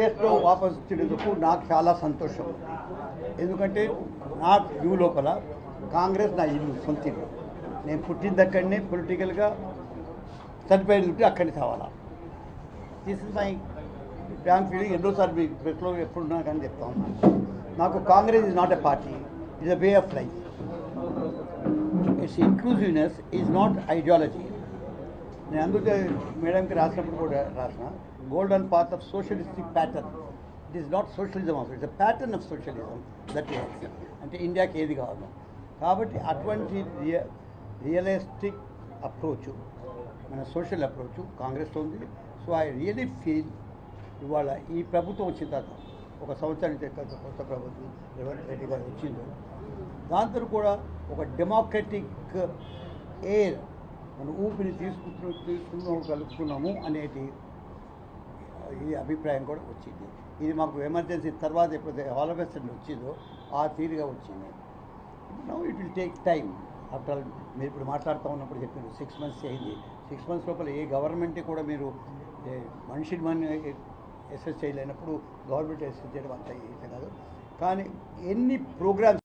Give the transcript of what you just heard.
కాంగ్రెస్లో వాపసు వచ్చినందుకు నాకు చాలా సంతోషం. ఎందుకంటే నా వ్యూ లోపల కాంగ్రెస్ నా ఇల్లు సొంత ఇల్లు. నేను పుట్టిన దగ్గరనే పొలిటికల్గా చనిపోయిన ఉంటే అక్కడిని కావాలా? This is my frank feeling ఎన్నోసార్లు మీ ప్రెస్లో ఎప్పుడున్నా కానీ చెప్తా ఉన్నాను నాకు Congress is not a party is a way of life it's inclusiveness is not ideology నేను అందుకే మేడంకి రాసినప్పుడు కూడా రాసిన golden path of socialistic pattern it is not socialism of it's pattern of socialism that is అంటే ఇండియాకి ఏది కావాలో. కాబట్టి అటువంటి రియ రియలిస్టిక్ అప్రోచ్ మన సోషల్ అప్రోచ్ కాంగ్రెస్లో ఉంది. సో ఐ రియలీ ఫీల్ ఇవాళ ఈ ప్రభుత్వం వచ్చిన తర్వాత ఒక సంవత్సరానికి కొత్త కొత్త ప్రభుత్వం రేవంత్ రెడ్డి గారు వచ్చిందో దాంతో కూడా ఒక డెమోక్రటిక్ ఎయిర్ మన ఊపిరి తీసుకుంటు తీసుకున్న కలుపుకున్నాము అనేది ఈ అభిప్రాయం కూడా వచ్చింది. ఇది మాకు ఎమర్జెన్సీ తర్వాత ఎప్పుడైతే హాలోవెస్టర్న్ వచ్చిందో ఆ తీరుగా వచ్చింది. No it will take time after all మీరు ఇప్పుడు మాట్లాడుతూ ఉన్నప్పుడు చెప్పారు సిక్స్ మంత్స్ అయింది. సిక్స్ మంత్స్ లోపల ఏ గవర్నమెంట్ కూడా మీరు మనిషిని మన ఎస్ఎస్ చేయలేనప్పుడు గవర్నమెంట్ ఎస్ఎస్ చేయడం అంత ఈజీ కాదు. కానీ ఎన్ని ప్రోగ్రామ్స్